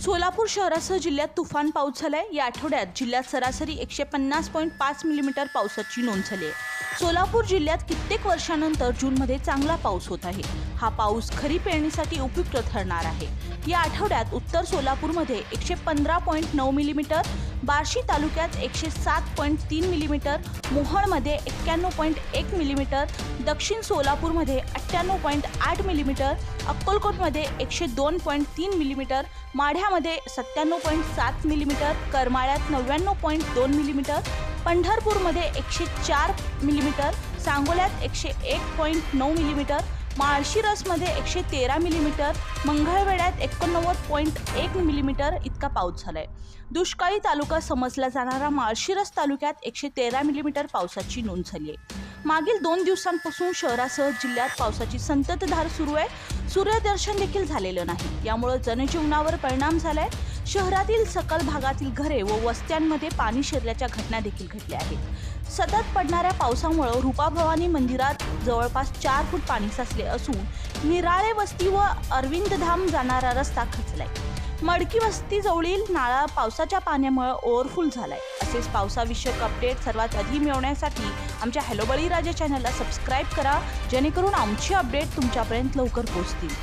सोलापूर शहरासह जिल्ह्यात तुफान पाऊस झालाय. या आठवड्यात जिल्ह्यात सरासरी एकशे पन्नास पॉईंट पाच मिलीमीटर पावसाची नोंद झाली आहे. सोलापूर जिल्ह्यात कित्येक वर्षानंतर जूनमध्ये चांगला पाऊस होत आहे. हा पाऊस खरीप पेरणीसाठी उपयुक्त ठरणार आहे. या आठवड्यात उत्तर सोलापूरमध्ये एकशे पंधरा पॉईंट नऊ मिलीमीटर बार्शी तालुक्यात एकशे सात पॉईंट तीन मिलीमीटर मोहळमध्ये एक्क्याण्णव पॉईंट एक मिलीमीटर दक्षिण सोलापूरमध्ये अठ्ठ्याण्णव पॉईंट आठ मिलीमीटर अक्कलकोटमध्ये एकशे दोन पॉईंट तीन मिलीमीटर माढ्यामध्ये सत्त्याण्णव पॉईंट सात मिलीमीटर करमाळ्यात नव्याण्णव पॉईंट दोन मिलीमीटर पंढरपूरमध्ये एकशे चार मिलीमीटर सांगोल्यात एकशे एक पॉईंट नऊ मिलीमीटर माळशिरसमध्ये एकशे तेरा मिलीमीटर मंगळवेढ्यात एकोणनव्वद पॉईंट एक मिलीमीटर इतका पाऊस झालाय. दुष्काळी तालुका समजला जाणारा माळशिरस तालुक्यात एकशे तेरा मिलीमीटर पावसाची नोंद झाली आहे. मागील दोन दिवसांपासून शहरासह जिल्ह्यात पावसाची संततधार सुरू आहे. सूर्यदर्शन देखील झालेलं नाही. यामुळे जनजीवनावर परिणाम झालाय. शहरातील सकल भागातील घरे व वस्त्यांमध्ये पाणी शिरल्याच्या घटना देखील घडल्या आहेत. सतत पडणाऱ्या पावसामुळे रूपाभवानी मंदिरात जवळपास चार फूट पाणी साचले असून निराळे वस्ती व अरविंदधाम जाणारा रस्ता खचलाय. मडकी वस्ती जवळील नाळा पावसाच्या पाण्यामुळे ओव्हरफुल झालाय. असेच पावसाविषयक अपडेट सर्वात आधी मिळवण्यासाठी आमच्या हॅलो बळीराजा चॅनलला सबस्क्राईब करा जेणेकरून आमची अपडेट तुमच्यापर्यंत लवकर पोहोचतील.